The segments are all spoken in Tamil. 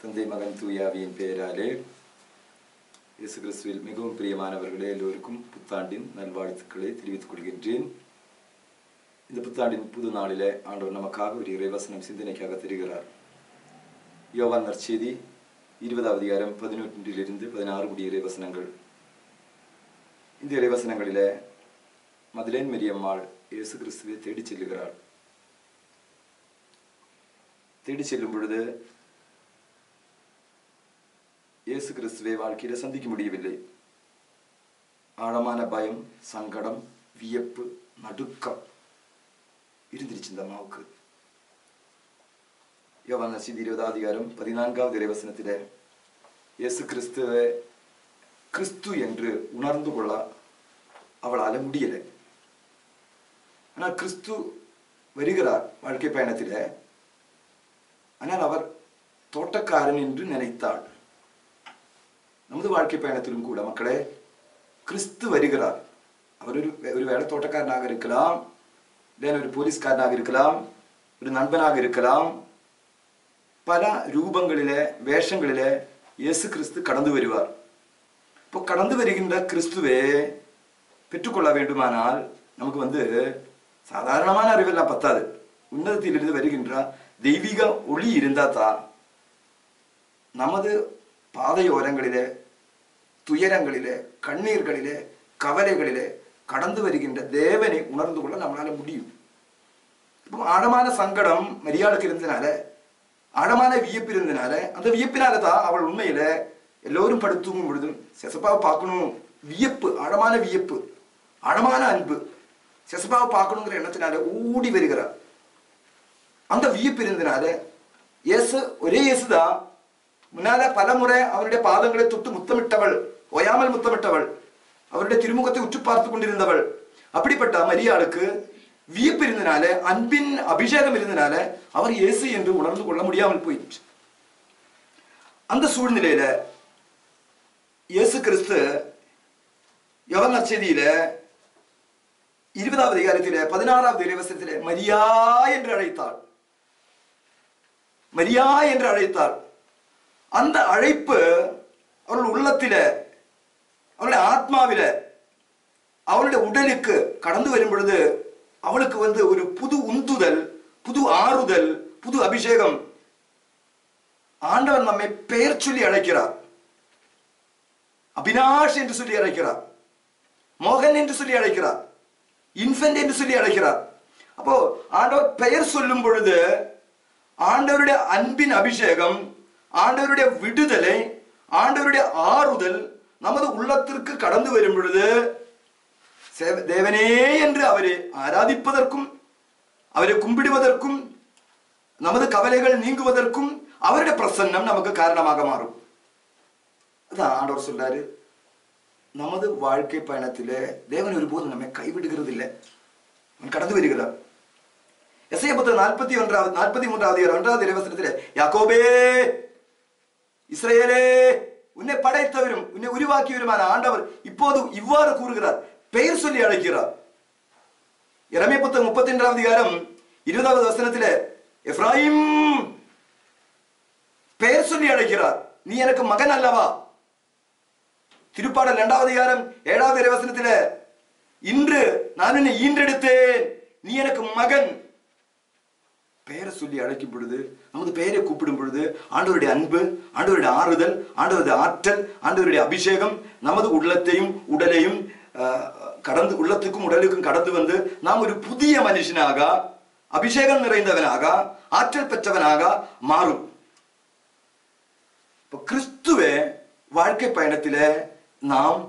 தந்தை மகன் தூயாவியின் பெயராலே இயேசு கிறிஸ்துவில் மிகவும் பிரியமானவர்களே எல்லோருக்கும் புத்தாண்டின் நல்வாழ்த்துக்களை தெரிவித்துக் கொள்கின்றேன். இந்த புத்தாண்டின் புது நாளிலே ஆண்டவர் நமக்காக ஒரு இறைவசனம் சிந்தனைக்காக தருகிறார். யோவான் நற்செய்தி இருபதாவது அதிகாரம் பதினொன்றிலிருந்து பதினாறு கூடிய இறைவசனங்கள். இந்த இறைவசனங்களிலே மதுலேன் மெரியம்மாள் இயேசு கிறிஸ்துவை தேடிச் செல்கிறாள் தேடிச் செல்லும் பொழுது இயேசு கிறிஸ்துவை வாழ்க்கையில சந்திக்க முடியவில்லை. ஆழமான பயம் சங்கடம் வியப்பு நடுக்கம் இருந்துருச்சு இந்த அம்மாவுக்கு. யோவான் நசீதி இருபதாம் அதிகாரம் பதினான்காவது இறைவசனத்திலே இயேசு கிறிஸ்துவை கிறிஸ்து என்று உணர்ந்து கொள்ள அவளால முடியலை. ஆனால் கிறிஸ்து வருகிறார் வாழ்க்கை பயணத்திலே. ஆனால் அவர் தோட்டக்காரன் என்று நினைத்தாள். நமது வாழ்க்கை பயணத்திலும் கூட மக்களே கிறிஸ்து வருகிறார் அவர் ஒரு ஒரு வேலை தோட்டக்காரனாக இருக்கலாம் இல்லை ஒரு போலீஸ்காரனாக இருக்கலாம் ஒரு நண்பனாக இருக்கலாம் பல ரூபங்களிலே வேஷங்களிலே இயேசு கிறிஸ்து கடந்து வருவார் இப்போ கடந்து வருகின்ற கிறிஸ்துவே பெற்றுக்கொள்ள வேண்டுமானால் நமக்கு வந்து சாதாரணமான அறிவெல்லாம் பத்தாது உன்னதத்திலிருந்து வருகின்ற தெய்வீக ஒளி இருந்தா தான் நமது பாதையோரங்களிலே துயரங்களிலே கண்ணீர்களிலே கவலைகளிலே கடந்து வருகின்ற தேவனை உணர்ந்து கொள்ள நம்மளால முடியும். இப்போ ஆழமான சங்கடம் மரியாளுக்கு இருந்தனால ஆழமான வியப்பு இருந்தனால அந்த வியப்பினால தான் அவள் உண்மையில எல்லோரும் படுத்து தூங்கும் பொழுதும் செசப்பாவை பார்க்கணும். வியப்பு ஆழமான வியப்பு ஆழமான அன்பு. செசப்பாவை பார்க்கணுங்கிற எண்ணத்தினால ஓடி வருகிறார் அந்த வியப்பு இருந்தனால இயேசு ஒரே இயேசுதான். முன்னால பல முறை அவருடைய பாதங்களை தொட்டு முத்தமிட்டவள். ஓயாமல் முத்தமிட்டவள். அவருடைய திருமுகத்தை உற்று பார்த்து கொண்டிருந்தவள். அப்படிப்பட்ட மரியாளுக்கு வியப்பு இருந்தனால அன்பின் அபிஷேகம் இருந்தனால அவர் இயேசு என்று உணர்ந்து கொள்ள முடியாமல் போயிடுச்சு அந்த சூழ்நிலையில இயேசு கிறிஸ்து யோகன் நற்செய்தியில இருபதாவது அதிகாரத்திலே பதினாறாவது இறைவசத்திலே மரியா என்று அழைத்தாள். மரியா என்று அழைத்தாள். அந்த அழைப்பு அவர்கள் உள்ளத்தில அவருடைய ஆத்மாவில அவளுடைய உடலுக்கு கடந்து வரும் பொழுது அவளுக்கு வந்து ஒரு புது உந்துதல் புது ஆறுதல் புது அபிஷேகம். ஆண்டவர் நம்மை பெயர் சொல்லி அழைக்கிறார். அபினாஷ் என்று சொல்லி அழைக்கிறார். மோகன் என்று சொல்லி அழைக்கிறார். இன்ஃபென்ட் என்று சொல்லி அழைக்கிறார். அப்போ ஆண்டவர் பெயர் சொல்லும் பொழுது ஆண்டவருடைய அன்பின் அபிஷேகம் ஆண்டவருடைய விடுதலை ஆண்டவருடைய ஆறுதல் நமது உள்ளத்திற்கு கடந்து வரும் பொழுது தேவனே என்று அவரை ஆராதிப்பதற்கும் அவரை கும்பிடுவதற்கும் நமது கவலைகள் நீங்குவதற்கும் அவருடைய பிரசன்னம் நமக்கு காரணமாக மாறும். அதான் ஆண்டவர் சொல்றாரு நமது வாழ்க்கை பயணத்திலே தேவன் ஒருபோதும் நம்மை கைவிடுகிறது இல்லை கடந்து வருகிறார். எஸ்ஐ புத்தகம் நாற்பத்தி ஒன்றாவது நாற்பத்தி மூன்றாவது ஒன்றாவது இறைவசனத்திலே யாக்கோபே இஸ்ரேலே உன்னை படைத்தவரும் உன்னை உருவாக்கியவருமான ஆண்டவர் இப்போது இவ்வாறு கூறுகிறார். பெயர் சொல்லி அழைக்கிறார். இறமை புத்தகம் முப்பத்தி ரெண்டாவது அதிகாரம் இருபதாவது வசனத்தில் எப்ராஹிம் பெயர் சொல்லி அழைக்கிறார். நீ எனக்கு மகன் அல்லவா? திருப்பாடல் இரண்டாவது அதிகாரம் ஏழாவது இறைவசனத்தில இன்று நான் உன்னை ஈன்றெடுத்தேன். நீ எனக்கு மகன். பெயரை சொல்லி அழைக்கும் பொழுது நமது பெயரை கூப்பிடும் பொழுது ஆண்டவருடைய அன்பு ஆண்டவருடைய ஆறுதல் ஆண்டவருடைய ஆற்றல் ஆண்டவருடைய அபிஷேகம் நமது உள்ளத்தையும் உடலையும் கடந்து உள்ளத்துக்கும் உடலுக்கும் கடந்து வந்து நாம் ஒரு புதிய மனுஷனாக அபிஷேகம் நிறைந்தவனாக ஆற்றல் பெற்றவனாக மாறும். இப்ப கிறிஸ்துவ வாழ்க்கை பயணத்தில் நாம்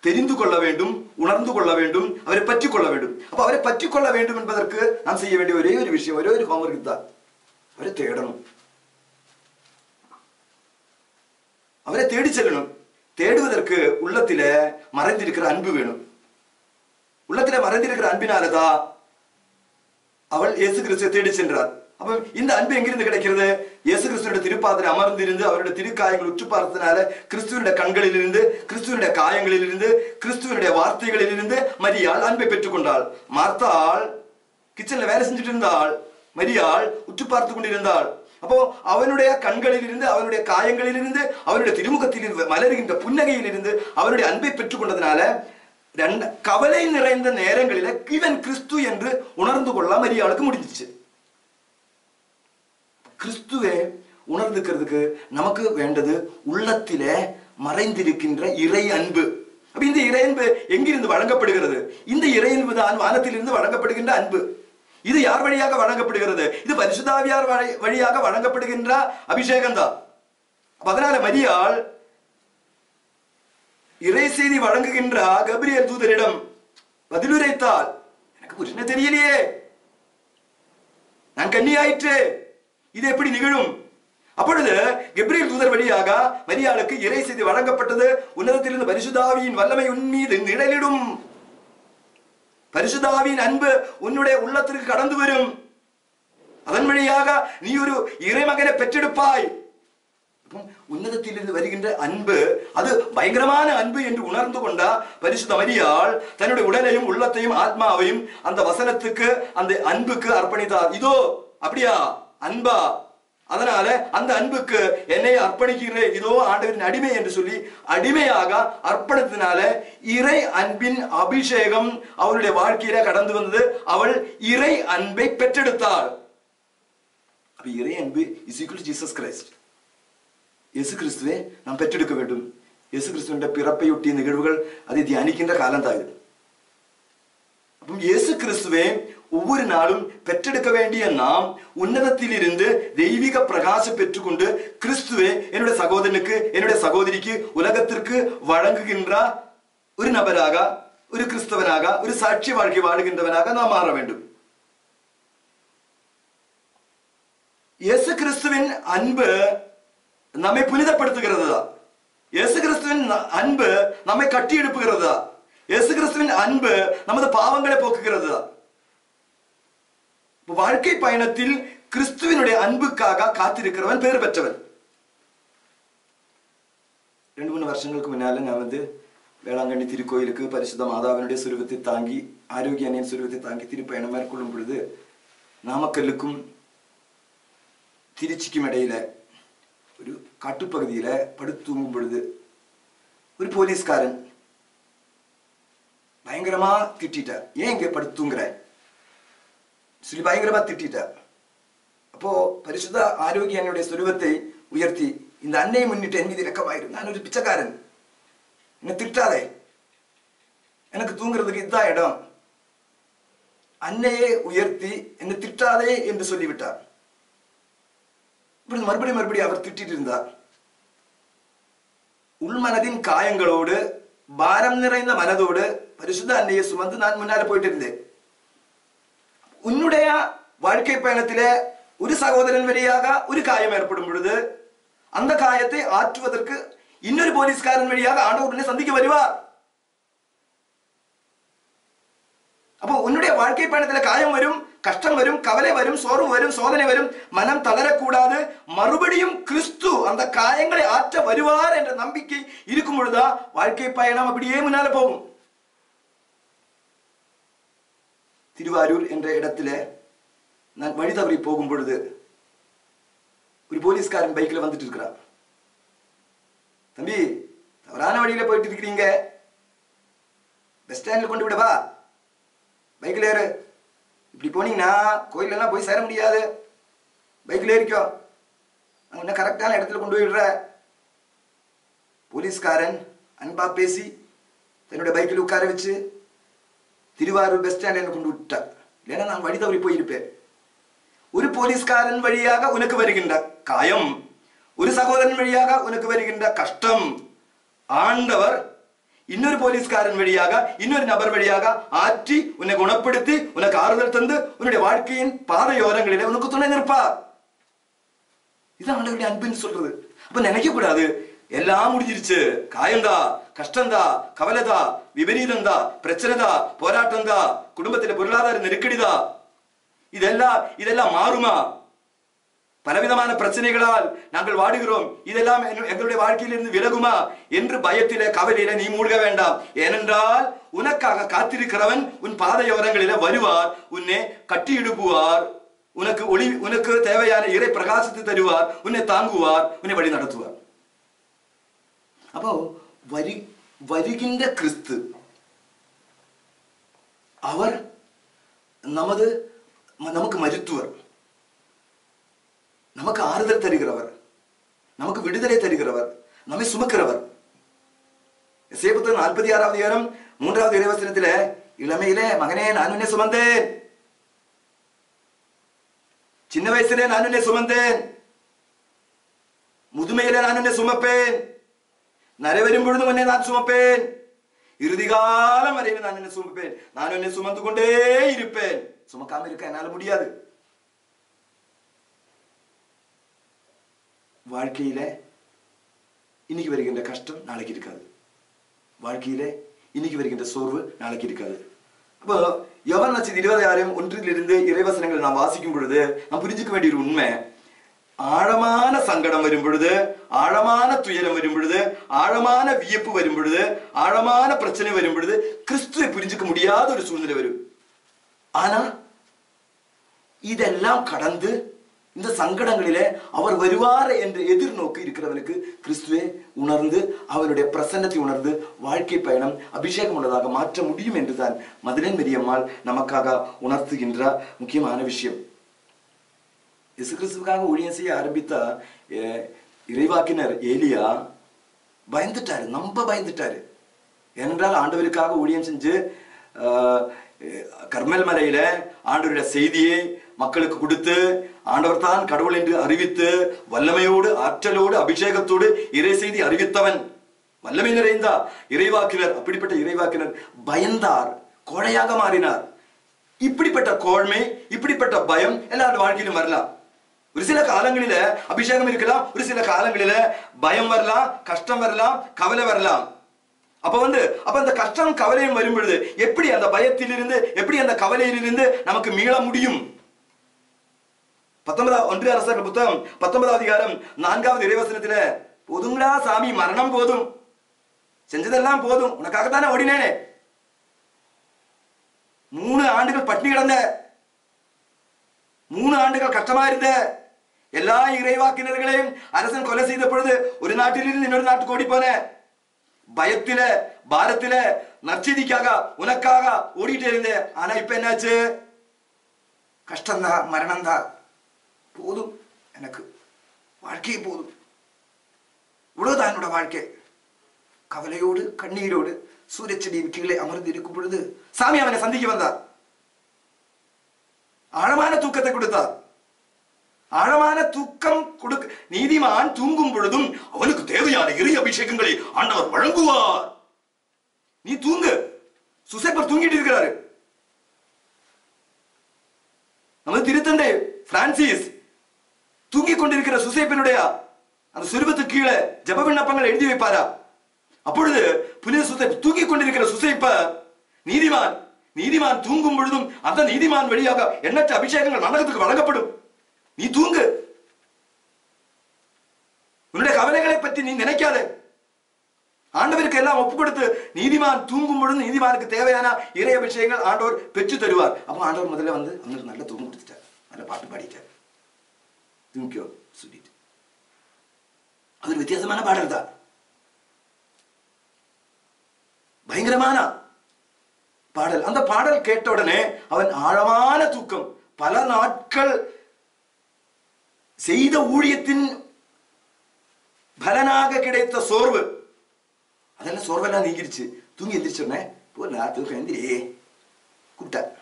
தெரிந்து கொள்ள வேண்டும் உணர்ந்து கொள்ள வேண்டும் அவரை பற்றி கொள்ள வேண்டும். அப்ப அவரை பற்றி கொள்ள வேண்டும் என்பதற்கு நாம் செய்ய வேண்டிய ஒரே ஒரு விஷயம் ஒரே ஒரு ஹோம்ஒர்க் தான். அவரை தேடணும். அவரை தேடி செல்லணும். தேடுவதற்கு உள்ளத்தில மறைந்திருக்கிற அன்பு வேணும். உள்ளத்தில மறைந்திருக்கிற அன்பினாலதான் அவள் இயேசு கிறிஸ்துவை தேடி சென்றார் அப்ப இந்த அன்பு எங்கிருந்து கிடைக்கிறது? இயேசு கிறிஸ்துவோட திருப்பாதிரை அமர்ந்திருந்து அவருடைய திருக்காயங்கள் உற்று பார்த்ததுனால கிறிஸ்துவனுடைய கண்களிலிருந்து கிறிஸ்துவனுடைய காயங்களில் இருந்து கிறிஸ்துவனுடைய வார்த்தைகளில் இருந்து மரியாள் அன்பை பெற்றுக்கொண்டாள். மார்த்தாள் கிச்சன்ல வேலை செஞ்சுட்டு இருந்தாள். மரியாள் உற்று பார்த்து கொண்டிருந்தாள். அப்போ அவனுடைய கண்களிலிருந்து அவனுடைய காயங்களிலிருந்து அவனுடைய திருமுகத்தில் மலருகின்ற புன்னகையிலிருந்து அவனுடைய அன்பை பெற்றுக்கொண்டதுனால ரெண்ட கவலை நிறைந்த நேரங்களில இவன் கிறிஸ்து என்று உணர்ந்து கொள்ள மரியாளுக்கு முடிஞ்சிச்சு. கிறிஸ்துவே உணர்ந்துக்கிறதுக்கு நமக்கு வேண்டது உள்ளத்திலே மறைந்திருக்கின்ற இறை அன்பு. அப்ப இந்த இறை அன்பு எங்கிருந்து வழங்கப்படுகிறது? இந்த இறை அன்பு தான் வானத்திலிருந்து வழங்கப்படுகின்ற அன்பு. இது யார் வழியாக வழங்கப்படுகிறது? இது பரிசுதாவியார் வழி- வழியாக வழங்கப்படுகின்ற அபிஷேகம் தான். அதனால மரியாள் இறை செய்தி வழங்குகின்ற கபிரியல் தூதரிடம். பதிலுரைத்தால் எனக்கு புரிஞ்ச தெரியலையே. நான் கன்னியாயிற்று இது எப்படி நிகழும்? அப்பொழுது கெப்ரியல் தூதர் வழியாக மரியாளுக்கு இறை செய்தி வழங்கப்பட்டது. உன்னதத்திலிருந்து பரிசுதாவியின் வல்லமை உன் மீது நிழலிடும். பரிசுதாவியின் அன்பு உன்னுடைய உள்ளத்திற்கு கடந்து வரும். அதன் வழியாக நீ ஒரு இறைமகனை பெற்றெடுப்பாய். உன்னதத்திலிருந்து வருகின்ற அன்பு அது பயங்கரமான அன்பு என்று உணர்ந்து கொண்ட பரிசுத்த மரியாள் தன்னுடைய உடலையும் உள்ளத்தையும் ஆத்மாவையும் அந்த வசனத்துக்கு அந்த அன்புக்கு அர்ப்பணித்தார். இதோ அப்படியா? அன்பா. அதனால அந்த அன்புக்கு என்னை அர்ப்பணிக்கிற. இதோ ஆண்டவரின் அடிமை என்று சொல்லி அடிமையாக அர்ப்பணத்தினால இறை அன்பின் அபிஷேகம் அவளுடைய வாழ்க்கையில கடந்து வந்தது. அவள் இறை அன்பை பெற்றெடுத்தாள். அப்ப இறை அன்பு இஸ் ஈக்குவல் ஜீசஸ் கிரைஸ்ட் യേശു ക്രിസ്തുവെ നാം പെറ്റെടുക്ക വേണ്ടും. യേശു ക്രിസ്തുവിന്റെ പിറപ്പയൊട്ടിയ നികഴിവുകൾ അത് ധ്യാനിക്കേണ്ട കാലം തായത് അപ്പം യേശു ക്രിസ്തുവെ ஒவ்வொரு நாளும் பெற்றெடுக்க வேண்டிய நாம் உன்னதத்தில் இருந்து தெய்வீக பிரகாசம் பெற்றுக்கொண்டு கிறிஸ்துவே என்னுடைய சகோதரனுக்கு என்னுடைய சகோதரிக்கு உலகத்திற்கு வழங்குகின்ற ஒரு நபராக ஒரு கிறிஸ்தவனாக ஒரு சாட்சி வாழ்க்கை வாழுகின்றவனாக நாம் மாற வேண்டும். இயேசு கிறிஸ்துவின் அன்பு நம்மை புனிதப்படுத்துகிறது? தான் இயேசு கிறிஸ்துவின் அன்பு நம்மை கட்டி எழுப்புகிறது தான் இயேசு கிறிஸ்துவின் அன்பு நமது பாவங்களை போக்குகிறது? தான் வாழ்க்கை பயணத்தில் கிறிஸ்துவினுடைய அன்புக்காக காத்திருக்கிறவன் பேர் பெற்றவன். ரெண்டு மூணு வருஷங்களுக்கு முன்னால நான் வந்து வேளாங்கண்ணி திருக்கோயிலுக்கு பரிசுத்த மாதாவினுடைய சுருவத்தை தாங்கி ஆரோக்கிய அணியின் சுருவத்தை தாங்கி திருப்பயணம் மேற்கொள்ளும் பொழுது நாமக்கல்லுக்கும் திருச்சிக்கும் இடையில ஒரு காட்டுப்பகுதியில படுத்துங்கும் பொழுது ஒரு போலீஸ்காரன் பயங்கரமா திட்டார் ஏன் இங்க படுத்து தூங்குற? சொல்லி பயங்கரமா திட்டார் அப்போ பரிசுத்த ஆரோக்கிய அன்னையுடைய சுரூபத்தை உயர்த்தி இந்த அன்னையை முன்னிட்டு என் மீது இரக்கமாயிரு நான் ஒரு பிச்சைக்காரன் என்னை திட்டாதே எனக்கு தூங்குறதுக்கு இதுதான் இடம் அன்னையை உயர்த்தி என்னை திட்டாதே என்று சொல்லிவிட்டார் இப்படி மறுபடியும் மறுபடியும் அவர் திட்டிட்டு இருந்தார் உள்மனதின் காயங்களோடு பாரம் நிறைந்த மனதோடு பரிசுத்த அன்னையை சுமந்து நான் முன்னால போயிட்டு இருந்தேன் உன்னுடைய வாழ்க்கை பயணத்திலே ஒரு சகோதரன் வழியாக ஒரு காயம் ஏற்படும் பொழுது அந்த காயத்தை ஆற்றுவதற்கு இன்னொரு போலீஸ்காரன் வழியாக ஆண்டவருடனே சந்திக்க வருவார். அப்போ உன்னுடைய வாழ்க்கை பயணத்துல காயம் வரும் கஷ்டம் வரும் கவலை வரும் சோர்வு வரும் சோதனை வரும் மனம் தளரக்கூடாது. மறுபடியும் கிறிஸ்து அந்த காயங்களை ஆற்ற வருவார் என்ற நம்பிக்கை இருக்கும் பொழுதா வாழ்க்கை பயணம் அப்படியே முன்னால போகும். திருவாரூர் என்ற இடத்துல நான் வழி தவறி போகும் பொழுது ஒரு போலீஸ்காரன் பைக்கில் வந்துட்டு இருக்கிறான். தம்பி தவறான வழியில் போயிட்டு இருக்கிறீங்க. பஸ் ஸ்டாண்டில் கொண்டு விடவா. பைக்கில் ஏறு. இப்படி போனீங்கன்னா கோயிலெல்லாம் போய் சேர முடியாது. பைக்கில் ஏறிக்கோ. அங்கே உன்னை கரெக்டான இடத்துல கொண்டு போயிடுற போலீஸ்காரன் அன்பா பேசி தன்னுடைய பைக்கில் உட்கார வச்சு திருவாரூர் பஸ் ஸ்டாண்ட் என்ன கொண்டு விட்டார்? இல்லைன்னா நான் வழி தவறி போயிருப்பேன். ஒரு போலீஸ்காரன் வழியாக உனக்கு வருகின்ற காயம் ஒரு சகோதரன் வழியாக உனக்கு வருகின்ற கஷ்டம் ஆண்டவர் இன்னொரு போலீஸ்காரன் வழியாக இன்னொரு நபர் வழியாக ஆற்றி உன்னை குணப்படுத்தி உனக்கு ஆறுதல் தந்து உன்னுடைய வாழ்க்கையின் பாதையோரங்களிலே உனக்கு துணை நிற்பார். இது ஆண்டவருடைய அன்புன்னு சொல்றது. அப்ப நினைக்க கூடாது எல்லாம் முடிஞ்சிருச்சு. காயந்தா கஷ்டந்தா கவலைதா விபரீதந்தா பிரச்சனைதா போராட்டந்தா குடும்பத்துல பொருளாதார நெருக்கடிதா இதெல்லாம் இதெல்லாம் மாறுமா பலவிதமான பிரச்சனைகளால் நாங்கள் வாடுகிறோம் இதெல்லாம் என்னு- எங்களுடைய வாழ்க்கையிலிருந்து விலகுமா என்று பயத்திலே கவலையில நீ மூழ்க வேண்டாம் ஏனென்றால் உனக்காக காத்திருக்கிறவன் உன் பாதையோரங்களில வருவார் உன்னை கட்டியிடுப்புவார் உனக்கு ஒளி உனக்கு தேவையான இறை பிரகாசத்தை தருவார் உன்னை தாங்குவார் உன்னை வழி நடத்துவார் அப்போ வரி வருகின்ற கிறிஸ்து. அவர் நமது நமக்கு மருத்துவர். நமக்கு ஆறுதல் தருகிறவர். நமக்கு விடுதலை தருகிறவர். நம்மை சுமக்கிறவர். சேபத்து நாற்பத்தி ஆறாவது ஏரம் மூன்றாவது இறைவசனத்தில இளமையிலே மகனே நான் உன்னை சுமந்தேன். சின்ன வயசுலே நான் உன்னை சுமந்தேன். முதுமையிலே நான் உன்னை சுமப்பேன். நரை வரும் பொழுது உன்னை நான் சுமப்பேன். இறுதி காலம் வரையில் நான் உன்னை சுமப்பேன். நான் உன்னை சுமந்து கொண்டே இருப்பேன். சுமக்காம இருக்க என்னால முடியாது. வாழ்க்கையில இன்னைக்கு வருகின்ற கஷ்டம் நாளைக்கு இருக்காது. வாழ்க்கையில இன்னைக்கு வருகின்ற சோர்வு நாளைக்கு இருக்காது. அப்போ யவன் நட்சத்திரம் இருபதாயிரம் ஒன்றிலிருந்து இறைவசனங்கள் நாம் வாசிக்கும் பொழுது நாம் புரிஞ்சுக்க வேண்டிய ஒரு உண்மை. ஆழமான சங்கடம் வரும் பொழுது ஆழமான துயரம் வரும் பொழுது ஆழமான வியப்பு வரும் பொழுது ஆழமான பிரச்சனை வரும் கிறிஸ்துவை புரிஞ்சுக்க முடியாத ஒரு சூழ்நிலை வரும். ஆனா இதெல்லாம் கடந்து இந்த சங்கடங்களிலே அவர் வருவார் என்று எதிர்நோக்கு இருக்கிறவனுக்கு கிறிஸ்துவை உணர்ந்து அவருடைய பிரசன்னத்தை உணர்ந்து வாழ்க்கை பயணம் அபிஷேகம் உள்ளதாக மாற்ற முடியும் என்றுதான் மதுரை மெரியம்மாள் நமக்காக உணர்த்துகின்ற முக்கியமான விஷயம் இயேசு கிறிஸ்துவுக்காக ஊழியம் செய்ய ஆரம்பித்த இறைவாக்கினர் ஏலியா பயந்துட்டாரு நம்ப பயந்துட்டாரு ஏனென்றால் ஆண்டவருக்காக ஊழியம் செஞ்சு ஆஹ், மலையில ஆண்டவருடைய செய்தியை மக்களுக்கு கொடுத்து ஆண்டவர் தான் கடவுள் என்று அறிவித்து வல்லமையோடு ஆற்றலோடு அபிஷேகத்தோடு இறை செய்தி அறிவித்தவன் வல்லமை நிறைந்தா இறைவாக்கினர் அப்படிப்பட்ட இறைவாக்கினர் பயந்தார் கோழையாக மாறினார் இப்படிப்பட்ட கோழ்மை இப்படிப்பட்ட பயம் எல்லாரோட வாழ்க்கையிலும் வரலாம் ஒரு சில காலங்களில அபிஷேகம் இருக்கலாம் ஒரு சில காலங்களில பயம் வரலாம் கஷ்டம் வரலாம் கவலை வரலாம். அப்ப வந்து அப்ப அந்த கஷ்டம் கவலையும் வரும்பொழுது எப்படி அந்த பயத்திலிருந்து எப்படி அந்த கவலையிலிருந்து நமக்கு மீள முடியும்? பத்தொன்பதாவது ஒன்றிய அரசர்கள் புத்தகம் பத்தொன்பதாவது அதிகாரம் நான்காவது இறைவசனத்துல போதுங்களா சாமி மரணம் போதும். செஞ்சதெல்லாம் போதும். உனக்காகத்தானே ஓடினேனே. மூணு ஆண்டுகள் பட்டினி கிடந்த. மூணு ஆண்டுகள் கஷ்டமா இருந்த. எல்லா இறைவாக்கினர்களையும் அரசன் கொலை செய்த பொழுது ஒரு நாட்டிலிருந்து இன்னொரு நாட்டுக்கு ஓடி போன பயத்தில பாரத்தில நற்செய்திக்காக உனக்காக ஓடிட்டு இருந்தேன். ஆனா இப்ப என்னாச்சு? கஷ்டம்தான் மரணம்தான். போதும் எனக்கு. வாழ்க்கையே போதும். இவ்வளவுதான் என்னோட வாழ்க்கை. கவலையோடு கண்ணீரோடு சூரியச்செடியின் கீழே அமர்ந்து இருக்கும் பொழுது சாமி அவனை சந்திக்க வந்தார். ஆழமான தூக்கத்தை கொடுத்தார். ஆழமான தூக்கம் கொடுக்க நீதிமான் தூங்கும் பொழுதும் அவனுக்கு தேவையான இறை அபிஷேகங்களை ஆண்டவர் வழங்குவார். நீ தூங்கு. சுசைப்பர் தூங்கிட்டு இருக்கிறாரு. நமது திருத்தந்தை பிரான்சிஸ் தூங்கிக் கொண்டிருக்கிற சுசைப்பனுடைய அந்த சுருபத்து கீழே ஜப விண்ணப்பங்கள் எழுதி வைப்பாரா? அப்பொழுது புனித சுசை தூங்கிக் கொண்டிருக்கிற சுசைப்ப நீதிமான் நீதிமான் தூங்கும் பொழுதும் அந்த நீதிமான் வழியாக எண்ணற்ற அபிஷேகங்கள் மண்டகத்துக்கு வழங்கப்படும். நீ தூங்கு. உன்னுடைய கவலைகளை பற்றி நீ நினைக்காத. ஆண்டவருக்கு எல்லாம் ஒப்பு கொடுத்து நீதிமான் தூங்கும் பொழுது நீதிமானுக்கு தேவையான இறை அபிஷேகங்கள் ஆண்டவர் பெற்று தருவார். அப்போ ஆண்டவர் முதல்ல வந்து அவனுக்கு நல்ல தூக்கம் கொடுத்துட்டார். நல்ல பாட்டு பாடிட்டார். தூங்கிக்கோ சொல்லிட்டு அது ஒரு வித்தியாசமான பாடல் தான். பயங்கரமான பாடல். அந்த பாடல் கேட்ட உடனே அவன் ஆழமான தூக்கம். பல நாட்கள் செய்த ஊழியத்தின் பலனாக கிடைத்த சோர்வு. அதெல்லாம் சோர்வெல்லாம் நீங்கிருச்சு தூங்கி எந்திரிச்சோடனே போல தூக்கம் எந்திரி. கூப்பிட்டா.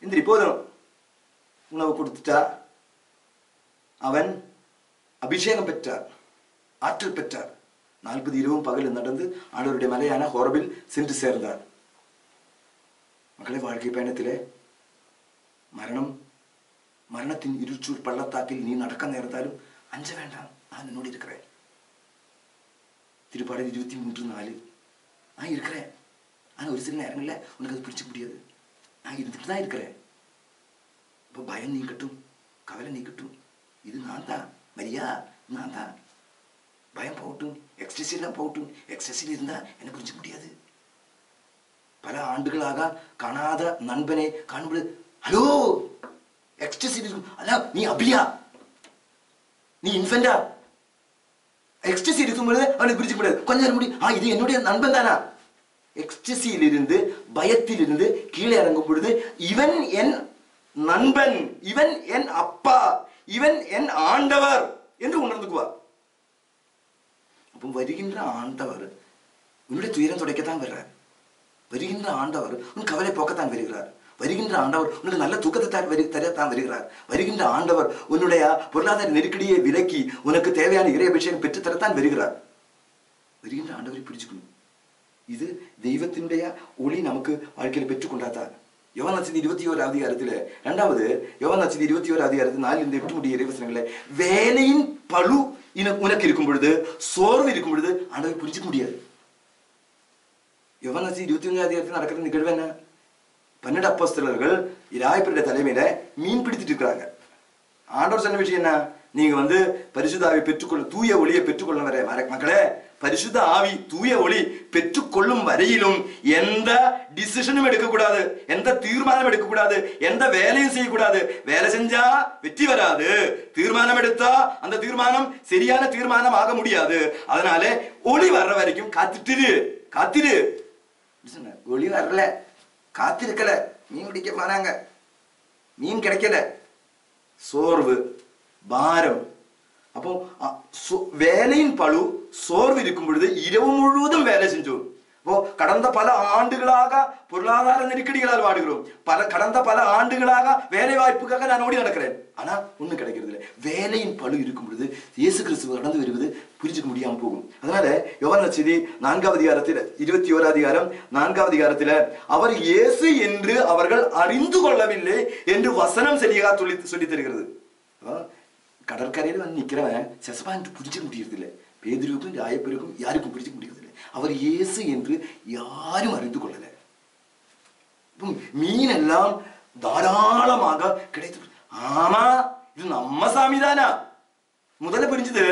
எந்திரி போதும். உணவு கொடுத்துட்டா. அவன் அபிஷேகம் பெற்றார் ஆற்றல் பெற்றார் நாற்பது இரவும் பகலும் நடந்து ஆண்டவருடைய மலையான ஹோரபில் சென்று சேர்ந்தார். மக்களை வாழ்க்கை பயணத்திலே மரணம் மரணத்தின் இருச்சூர் பள்ளத்தாக்கில் நீ நடக்க நேர்ந்தாலும் அஞ்ச வேண்டாம். நான் என்னோடு இருக்கிறேன். திருப்பாடல் இருபத்தி மூன்று நாலு நான் இருக்கிறேன். ஆனால் ஒரு சில நேரங்களில் உனக்கு அது பிடிச்சிக்க முடியாது. நான் இருந்துட்டு தான் இருக்கிறேன். இப்போ பயம் நீக்கட்டும் கவலை நீக்கட்டும் இது நான் தான். மரியா நான் தான். பயம் போகட்டும் எக்ஸ்ட்ரெஸ் போகட்டும். எக்ஸ்ட்ரெஸில் இருந்தால் என்ன புரிஞ்சிக்க முடியாது. பல ஆண்டுகளாக காணாத நண்பனை காண்பது ஹலோ எக்ஸ்டசியில் இருக்கும் அல்ல நீ அபியா நீ இன்ஃபென்டா எக்ஸ்டசி இருக்கும்பொழுது அவனுக்கு பிரிச்சு முடியாது கொஞ்ச நேரம் முடி ஆ இது என்னுடைய நண்பன் தானா எக்ஸ்டசியிலிருந்து பயத்திலிருந்து பயத்தில் இருந்து கீழே இறங்கும் பொழுது இவன் என் நண்பன் இவன் என் அப்பா இவன் என் ஆண்டவர் என்று உணர்ந்துக்குவார் அப்போ வருகின்ற ஆண்டவர் உன்னுடைய துயரம் துடைக்கத்தான் வர்றார் வருகின்ற ஆண்டவர் உன் கவலை போக்கத்தான் வருகிறார் வருகின்ற ஆண்டவர் உன்னுடைய நல்ல தூக்கத்தை தான் வரு தரத்தான் வருகிறார் வருகின்ற ஆண்டவர் உன்னுடைய பொருளாதார நெருக்கடியை விலக்கி உனக்கு தேவையான இறை அபிஷேகம் பெற்றுத்தரத்தான் வருகிறார். வருகின்ற ஆண்டவரை பிடிச்சுக்கணும். இது தெய்வத்தினுடைய ஒளி நமக்கு வாழ்க்கையில் பெற்றுக்கொண்டாதான் யோகா நட்சத்திரம் இருபத்தி ஓரு அதிகாரத்தில் ரெண்டாவது யோகா நட்சத்திரம் இருபத்தி ஓரு அதிகாரத்தில் நாலு இருந்து எட்டு முடிய இறைவசனங்கள வேலையின் பழு உனக்கு இருக்கும் பொழுது சோர்வு இருக்கும் பொழுது ஆண்டவரை புரிஞ்சுக்க முடியாது. யோகா நட்சத்திரம் இருபத்தி ஒன்றாம் அதிகாரத்தில் நடக்கிற நிகழ்வு என்ன? பன்னெண்டு அப்போஸ்தலர்கள் இராயப்பருடைய தலைமையில மீன் பிடிச்சிட்டு இருக்கிறாங்க. ஆண்டவர் சொன்ன விஷயம் என்ன? நீங்க வந்து பரிசுத்த ஆவி பெற்றுக்கொள்ள தூய ஒளியை பெற்றுக்கொள்ள வர மக்களே பரிசுத்த ஆவி தூய ஒளி பெற்றுக்கொள்ளும் வரையிலும் எந்த டிசிஷனும் எடுக்கக்கூடாது எந்த தீர்மானம் எடுக்கக்கூடாது எந்த வேலையும் செய்யக்கூடாது. வேலை செஞ்சா வெற்றி வராது. தீர்மானம் எடுத்தா அந்த தீர்மானம் சரியான தீர்மானம் ஆக முடியாது. அதனால ஒளி வர்ற வரைக்கும் காத்துட்டு காத்திரு. ஒளி வரல. காத்திருக்கல. மீன் பிடிக்க போனாங்க. மீன் கிடைக்கல. சோர்வு பாரம். அப்போ வேலையின் பழு சோர்வு இருக்கும் பொழுது இரவு முழுவதும் வேலை செஞ்சோம். அப்போ கடந்த பல ஆண்டுகளாக பொருளாதார நெருக்கடிகளால் வாடுகிறோம். பல கடந்த பல ஆண்டுகளாக வேலை வாய்ப்புக்காக நான் ஓடி நடக்கிறேன். ஆனா ஒண்ணு கிடைக்கிறது இல்லை வேலையின் பழு இருக்கும் பொழுது இயேசு கிறிஸ்துவ கடந்து வருவது புரிஞ்சுக்க முடியாம போகும். அதனால யோவான் செய்தி நான்காவது அதிகாரத்தில் இருபத்தி ஓரா அதிகாரம் நான்காவது அதிகாரத்தில் அவர் இயேசு என்று அவர்கள் அறிந்து கொள்ளவில்லை என்று வசனம் சரியாக சொல்லி சொல்லி தருகிறது அப்போ, கடற்கரையில் வந்து நிக்கிறவன் செசபான் புரிஞ்சுக்க முடியறதில்லை. பேதிருக்கும் ராயப்பெருக்கும் யாருக்கும் புரிஞ்சுக்க அவர் இயேசு என்று யாரும் அறிந்து கொள்ளல. மீன் எல்லாம் தாராளமாக கிடைத்து ஆமா இது நம்ம சாமிதானா? முதல்ல புரிஞ்சது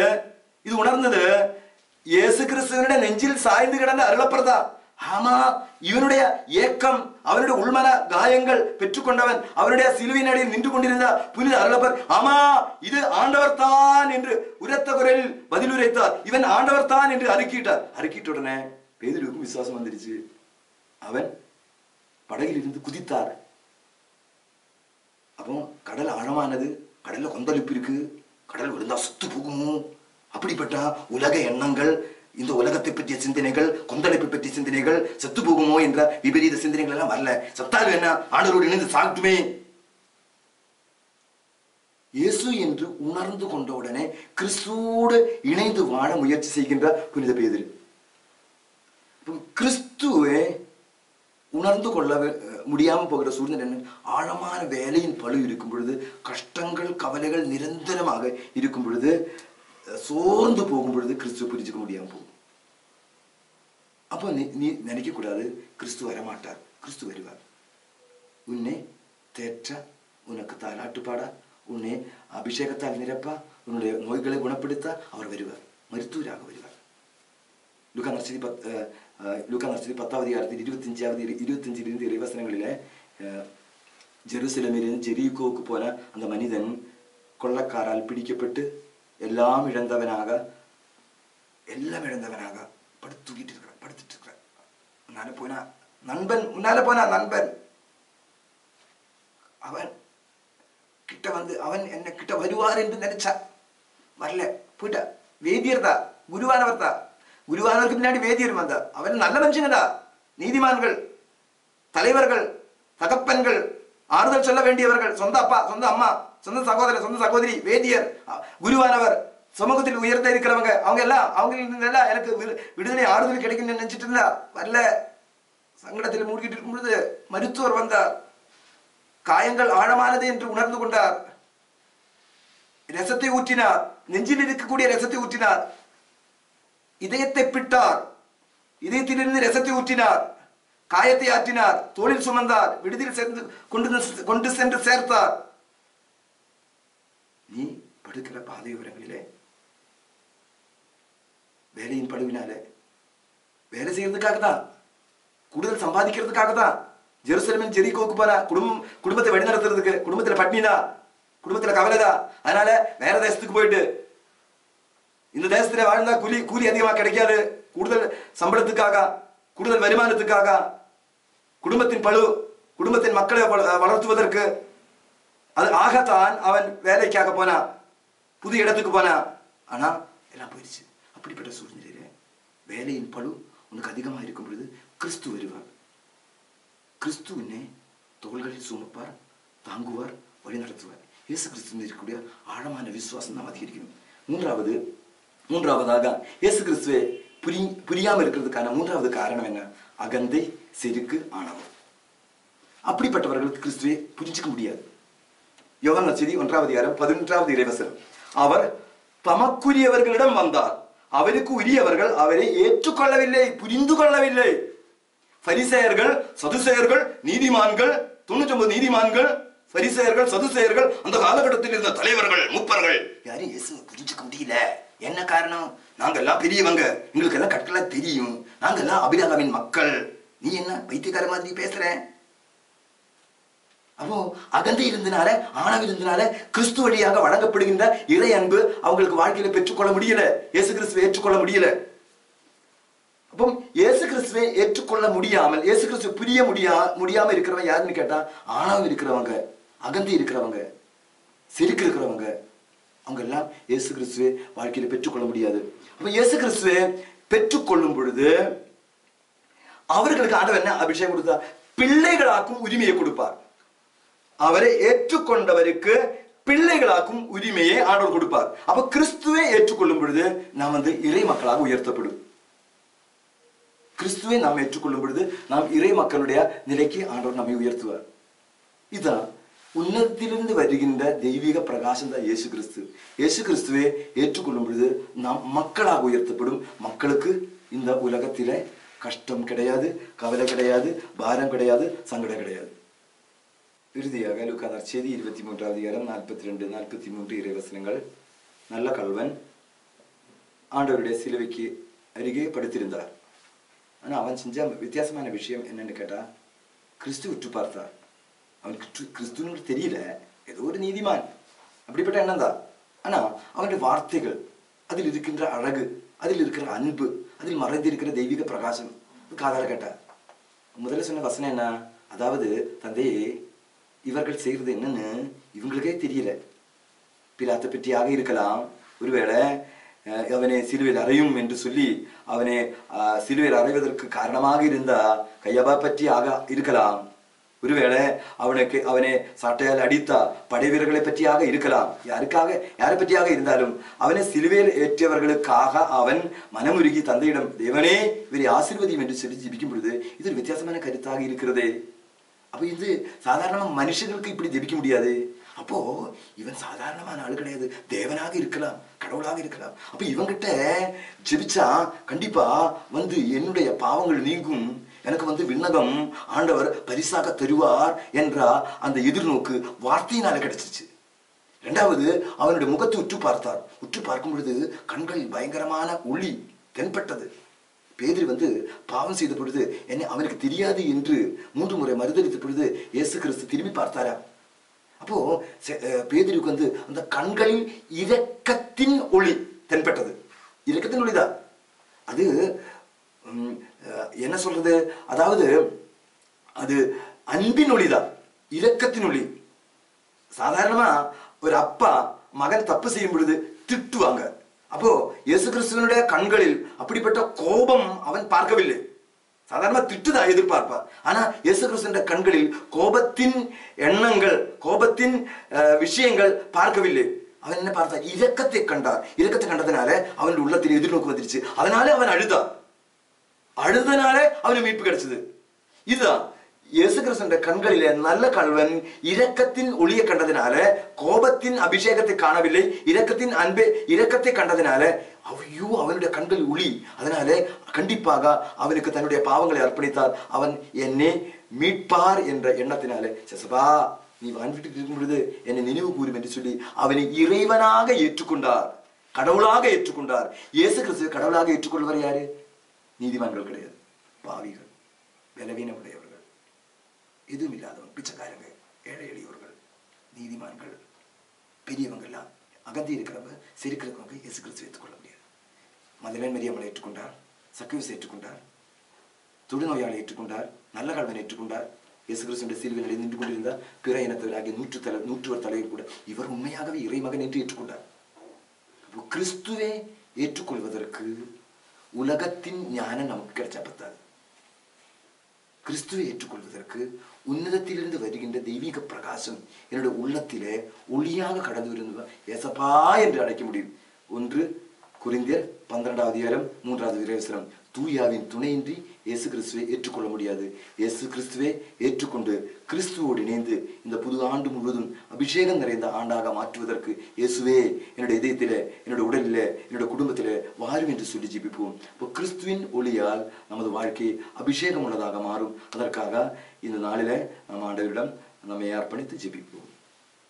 இது உணர்ந்தது இயேசு கிறிஸ்துவனுடைய நெஞ்சில் சாய்ந்து கிடந்த அருளப்பிரதா ஆமா இவனுடைய ஏக்கம் அவருடைய உள்மன காயங்கள் பெற்றுக்கொண்டவன் அவருடைய சிலுவின் அடையில் நின்று கொண்டிருந்த புனித அருளப்பர். ஆமா இது ஆண்டவர் தான் என்று உரத்த குரலில் பதில் உரைத்தார். இவன் ஆண்டவர் தான் என்று அறிக்கிட்டார் அறிக்கிட்ட உடனே பேதிலுக்கும் விசுவாசம் வந்துருச்சு அவன் படகில் இருந்து குதித்தார். அப்போ கடல் ஆழமானது கடல்ல கொந்தளிப்பு இருக்கு கடல் விழுந்தா சுத்து போகுமோ? அப்படிப்பட்ட உலக எண்ணங்கள் இந்த உலகத்தை பற்றிய சிந்தனைகள் கொந்தளிப்பை பற்றிய சிந்தனைகள் செத்து போகுமோ என்ற விபரீத சிந்தனைகள் எல்லாம் வரல. சத்தாலும் என்ன? ஆண்டவரோடு இணைந்து சாப்பிட்டுமே இயேசு என்று உணர்ந்து கொண்ட உடனே கிறிஸ்துவோடு இணைந்து வாழ முயற்சி செய்கின்ற புனித பேதிரு. கிறிஸ்துவை உணர்ந்து கொள்ள முடியாமல் போகிற சூழ்நிலை என்ன? ஆழமான வேலையின் பழு இருக்கும் பொழுது கஷ்டங்கள் கவலைகள் நிரந்தரமாக இருக்கும் பொழுது சோர்ந்து போகும் பொழுது கிறிஸ்துவை புரிஞ்சுக்க முடியாமல் போகும். அப்போ நீ நீ நினைக்க கூடாது கிறிஸ்து வரமாட்டார் கிறிஸ்து வருவார் உன்னை தேற்ற உனக்கு தாலாட்டு பாட உன்னை அபிஷேகத்தால் நிரப்ப உன்னுடைய நோய்களை குணப்படுத்த அவர் வருவார் மருத்துவராக வருவார் லுக்கா நர்சரி பத் அஹ், அஹ், லுக்கா நர்சரி பத்தாவது அதிகாரத்தில் இருபத்தஞ்சாவது இரு- இருபத்தஞ்சிலிருந்து இறைவசனங்களிலே அஹ், ஜெருசலமிலிருந்து ஜெரிகோவுக்கு போன அந்த மனிதன் கொள்ளக்காரால் பிடிக்கப்பட்டு எல்லாம் இழந்தவனாக எல்லாம் இழந்தவனாக படுத்து தூக்கிட்டு இருக்கிறான் படுத்துட்டு இருக்கிறான் முன்னால போனா நண்பன் முன்னால போனா நண்பன். அவன் கிட்ட வந்து அவன் என்ன கிட்ட வருவார் என்று நினைச்சா வரல போயிட்டா. வேதியர் தான் குருவானவர் தான் குருவானவருக்கு பின்னாடி வேதியர் வந்தா. அவன் நல்ல மனுஷங்கடா. நீதிமான்கள் தலைவர்கள் தகப்பன்கள் ஆறுதல் சொல்ல வேண்டியவர்கள். சொந்த அப்பா சொந்த அம்மா சொந்த சகோதரர் சொந்த சகோதரி வேதியர் குருவானவர். சமூகத்தில் உயர்த்த இருக்கிறவங்க அவங்க எல்லாம் அவங்க எல்லாம் எனக்கு விடு- விடுதலை ஆறுதல் கிடைக்கும்னு நினைச்சிட்டு இருந்தா வரல. சங்கடத்தில் மூழ்கிட்டு இருக்கும் பொழுது மருத்துவர் வந்தார். காயங்கள் ஆழமானது என்று உணர்ந்து கொண்டார். ரசத்தை ஊற்றினார். நெஞ்சில் இருக்கக்கூடிய ரசத்தை ஊற்றினார். இதயத்தை பிட்டார். இதயத்திலிருந்து ரசத்தை ஊற்றினார். காயத்தை ஆற்றினார். தோளில் சுமந்தார். விடுதியில் சேர்ந்து கொண்டு கொண்டு சென்று சேர்த்தார். நீ படுக்கிற பாதையோரங்களிலே வேலையின் படுவினாலே. வேலை செய்யறதுக்காக தான் கூடுதல் சம்பாதிக்கிறதுக்காக தான் ஜெருசலமின் ஜெரிகோக்கு போனா குடும்பம் குடும்பத்தை வழிநடத்துறதுக்கு குடும்பத்துல பட்னினா குடும்பத்துல கவலைதான் அதனால வேற தேசத்துக்கு போயிட்டு இந்த தேசத்துல வாழ்ந்தா கூலி கூலி அதிகமா கிடைக்காது. கூடுதல் சம்பளத்துக்காக கூடுதல் வருமானத்துக்காக குடும்பத்தின் பழு குடும்பத்தின் மக்களை வள- வளர்த்துவதற்கு அது ஆகத்தான் அவன் வேலைக்காக போனா புது இடத்துக்கு போனா. ஆனா எல்லாம் போயிடுச்சு. அப்படிப்பட்ட சூழ்நிலையில வேலையின் பழு உனக்கு அதிகமா இருக்கும் பொழுது கிறிஸ்து வருவார். கிறிஸ்து உன்னை தோள்களில் சுமப்பார் தாங்குவார் வழி நடத்துவார். இயேசு கிறிஸ்து மீது இருக்கக்கூடிய ஆழமான விசுவாசம் நாம் அதிகரிக்கணும். மூன்றாவது மூன்றாவதாக இயேசு கிறிஸ்துவை புரி புரியாமல் இருக்கிறதுக்கான மூன்றாவது காரணம் என்ன? அகந்தை செருக்கு ஆணவம். அப்படிப்பட்டவர்களுக்கு கிறிஸ்துவை புரிஞ்சிக்க முடியாது. யோகான் செய்தி ஒன்றாவது அதிகாரம் பதினொன்றாவது இறைவசனம். அவர் தமக்குரியவர்களிடம் வந்தார். அவருக்கு உரியவர்கள் அவரை ஏற்றுக்கொள்ளவில்லை புரிந்து கொள்ளவில்லை. பரிசெயர்கள் சதுசேயர்கள் நீதிமான்கள் தொண்ணூத்தி ஒன்பது நீதிமான்கள் பரிசெயர்கள் சதுசேயர்கள் அந்த காலகட்டத்தில் இருந்த தலைவர்கள் மூப்பர்கள் யாரும் இயேசு புரிஞ்சுக்க முடியல. என்ன காரணம்? நாங்க எல்லாம் பெரியவங்க. எங்களுக்கு எல்லாம் கற்கெல்லாம் தெரியும். நாங்க எல்லாம் மக்கள். நீ என்ன பைத்தியக்கார மாதிரி பேசுற? அப்போ அகந்தை இருந்தனால ஆணவம் இருந்தனால கிறிஸ்து வழியாக வழங்கப்படுகின்ற இறை அன்பு அவங்களுக்கு வாழ்க்கையில பெற்றுக்கொள்ள முடியல. இயேசு கிறிஸ்துவை ஏற்றுக்கொள்ள முடியல. அப்போ இயேசு கிறிஸ்துவை ஏற்றுக்கொள்ள முடியாமல் இயேசு கிறிஸ்துவை புரிய முடியா முடியாம இருக்கிறவங்க யாருன்னு கேட்டா ஆணவம் இருக்கிறவங்க அகந்தி இருக்கிறவங்க செருக்கு இருக்கிறவங்க அவங்க எல்லாம் இயேசு கிறிஸ்துவை வாழ்க்கையில பெற்றுக்கொள்ள முடியாது. அப்ப இயேசு கிறிஸ்துவை பெற்றுக்கொள்ளும் பொழுது அவர்களுக்கு ஆண்டவர் என்ன அபிஷேகம் கொடுத்தா? பிள்ளைகளாக்கும் உரிமையை கொடுப்பார். அவரை ஏற்றுக்கொண்டவருக்கு பிள்ளைகளாக்கும் உரிமையை ஆண்டவர் கொடுப்பார். அப்ப கிறிஸ்துவை ஏற்றுக்கொள்ளும் பொழுது நாம் வந்து இறை மக்களாக உயர்த்தப்படும். கிறிஸ்துவை நாம் ஏற்றுக்கொள்ளும் பொழுது நாம் இறை மக்களுடைய நிலைக்கு ஆண்டவர் நம்மை உயர்த்துவார். இதான் உன்னதத்திலிருந்து வருகின்ற தெய்வீக பிரகாசம் தான் இயேசு கிறிஸ்து. இயேசு கிறிஸ்துவை ஏற்றுக்கொள்ளும் பொழுது நாம் மக்களாக உயர்த்தப்படும். மக்களுக்கு இந்த உலகத்தில கஷ்டம் கிடையாது கவலை கிடையாது பாரம் கிடையாது சங்கடம் கிடையாது. இறுதியாக லுக்காதார் செய்தி இருபத்தி மூன்றாம் அதிகாரம் நாற்பத்தி ரெண்டு நாற்பத்தி மூன்று இறைவசனங்கள். நல்ல கல்வன் ஆண்டவருடைய சிலுவைக்கு அருகே படுத்திருந்தார். ஆனால் அவன் செஞ்ச வித்தியாசமான விஷயம் என்னன்னு கேட்டா கிறிஸ்து உற்று பார்த்தார். அவனுக்கு கிறிஸ்துன்னு தெரியல. ஏதோ ஒரு நீதிமான். அப்படிப்பட்ட எண்ணம் தான். ஆனால் அவனுடைய வார்த்தைகள் அதில் இருக்கின்ற அழகு அதில் இருக்கிற அன்பு அதில் மறைந்திருக்கிற தெய்வீக பிரகாசம் காதால கேட்டார். முதல்ல சொன்ன வசனம் என்ன? அதாவது தந்தையே இவர்கள் செய்யறது என்னன்னு இவங்களுக்கே தெரியல. பிலாத்தை பற்றியாக இருக்கலாம். ஒருவேளை அஹ், அவனை சிலுவையில் அறையும் என்று சொல்லி அவனை சிலுவையில் அறைவதற்கு காரணமாக இருந்தா கையபா பற்றி ஆக இருக்கலாம். ஒருவேளை அவனுக்கு அவனை சாட்டையால் அடித்தா படை வீரர்களை பற்றியாக இருக்கலாம். யாருக்காக யாரை பற்றியாக இருந்தாலும் அவனை சிலுவையில் ஏற்றியவர்களுக்காக அவன் மனமுருகி தந்தையிடம் தேவனே இவரை ஆசீர்வதியும் என்று சொல்லி ஜெபிக்கும் பொழுது இது ஒரு வித்தியாசமான கருத்தாக இருக்கிறதே. அப்ப இது சாதாரணமாக மனுஷங்களுக்கு இப்படி ஜெபிக்க முடியாது. அப்போ இவன் சாதாரணமான ஆள் கிடையாது. தேவனாக இருக்கலாம் கடவுளாக இருக்கலாம். அப்ப இவங்கிட்ட ஜெபிச்சா கண்டிப்பா வந்து என்னுடைய பாவங்கள் நீங்கும். எனக்கு வந்து விண்ணகம் ஆண்டவர் பரிசாக தருவார் என்ற அந்த எதிர்நோக்கு வார்த்தையினால கிடைச்சிச்சு. ரெண்டாவது அவனுடைய முகத்தை உற்று பார்த்தார். உற்று பார்க்கும் பொழுது கண்களில் பயங்கரமான ஒளி தென்பட்டது. பேதிரி வந்து பாவம் செய்த பொழுது என்னை அவனுக்கு தெரியாது என்று மூன்று முறை மறுதளித்த பொழுது இயேசு கிறிஸ்து திரும்பி பார்த்தாரா? அப்போ செ- வந்து அந்த கண்களில் இரக்கத்தின் ஒளி தென்பட்டது. இரக்கத்தின் ஒளிதான் அது என்ன சொல்றது? அதாவது அது அன்பின் ஒளிதான் இரக்கத்தின் ஒளி. சாதாரணமா ஒரு அப்பா மகன் தப்பு செய்யும் பொழுது திட்டுவாங்க. அப்போ இயேசு கிறிஸ்துவனுடைய கண்களில் அப்படிப்பட்ட கோபம் அவன் பார்க்கவில்லை. சாதாரணமா திட்டுதான் எதிர்பார்ப்பார். ஆனா இயேசு கிறிஸ்துவனுடைய கண்களில் கோபத்தின் எண்ணங்கள் கோபத்தின் விஷயங்கள் பார்க்கவில்லை. அவன் என்ன பார்த்தார்? இரக்கத்தை கண்டார். இரக்கத்தை கண்டதுனால அவன் உள்ளத்தில் எதிர்நோக்கு வந்துருச்சு. அதனால அவன் அழுதான். அழுதனால அவனுக்கு மீட்பு கிடைச்சது. இதுதான். இயேசு கிறிஸ்துவின் கண்களிலே நல்ல கல்வன் இரக்கத்தின் ஒளியை கண்டதினால கோபத்தின் அபிஷேகத்தை காணவில்லை இரக்கத்தின் அன்பை இரக்கத்தை கண்டதினால ஐயோ அவனுடைய கண்கள் ஒளி. அதனால கண்டிப்பாக அவனுக்கு தன்னுடைய பாவங்களை அர்ப்பணித்தார் அவன் என்னை மீட்பார் என்ற எண்ணத்தினாலே சசபா நீ வாழ்ந்துட்டு இருக்கும் பொழுது என்னை நினைவு கூறும் என்று சொல்லி அவனை இறைவனாக ஏற்றுக்கொண்டார். கடவுளாக ஏற்றுக்கொண்டார். இயேசு கிறிஸ்துவை கடவுளாக ஏற்றுக்கொள்வர் யாரு? நீதிமான்கள் கிடையாது. பாவிகள். பலவீனமுடையவர். எதுவும் இல்லாதவன் பிச்சைக்காரங்க ஏழை எளியவர்கள் நீதிமான்கள் பெரியவங்க எல்லாம் அகந்தி இருக்கிறவங்க செருக்கிறவங்க இயேசு கிறிஸ்து ஏற்றுக்கொள்ள முடியாது. மதிலேன் மரியம்மளை ஏற்றுக்கொண்டார் சக்கவிஸ் ஏற்றுக்கொண்டார் தொழுநோயாளை ஏற்றுக்கொண்டார் நல்ல கல்வனை ஏற்றுக்கொண்டார் இயேசு கிறிஸ்துடைய சிலுவையில் நின்று கொண்டிருந்த பிற இனத்தவராகிய நூற்று தலை நூற்றுவர் தலைவர் கூட இவர் உண்மையாகவே இறைமகன் என்று ஏற்றுக்கொண்டார். கிறிஸ்துவே ஏற்றுக்கொள்வதற்கு உலகத்தின் ஞானம் நமக்கு கிடைச்சா பத்தாது. கிறிஸ்துவை ஏற்றுக்கொள்வதற்கு உன்னதத்திலிருந்து வருகின்ற தெய்வீக பிரகாசம் என்னுடைய உள்ளத்திலே ஒளியாக கடந்து வருந்த ஏசப்பா என்று அழைக்க முடியும். ஒன்று குறிந்தியர் பன்னிரெண்டாவது அதிகாரம் மூன்றாவது விரேசனம் தூயாவின் துணையின்றி இயேசு கிறிஸ்துவை ஏற்றுக்கொள்ள முடியாது. இயேசு கிறிஸ்துவை ஏற்றுக்கொண்டு கிறிஸ்துவோடு இணைந்து இந்த புது ஆண்டு முழுவதும் அபிஷேகம் நிறைந்த ஆண்டாக மாற்றுவதற்கு இயேசுவே என்னுடைய இதயத்திலே என்னுடைய உடலிலே என்னுடைய குடும்பத்திலே வாரும் என்று சொல்லி ஜிபிப்போம். இப்போ கிறிஸ்துவின் ஒளியால் நமது வாழ்க்கை அபிஷேகம் உள்ளதாக மாறும். அதற்காக இந்த நாளிலே நாம் ஆண்டவரிடம் நம்மை அர்ப்பணித்து ஜெபிப்போம்.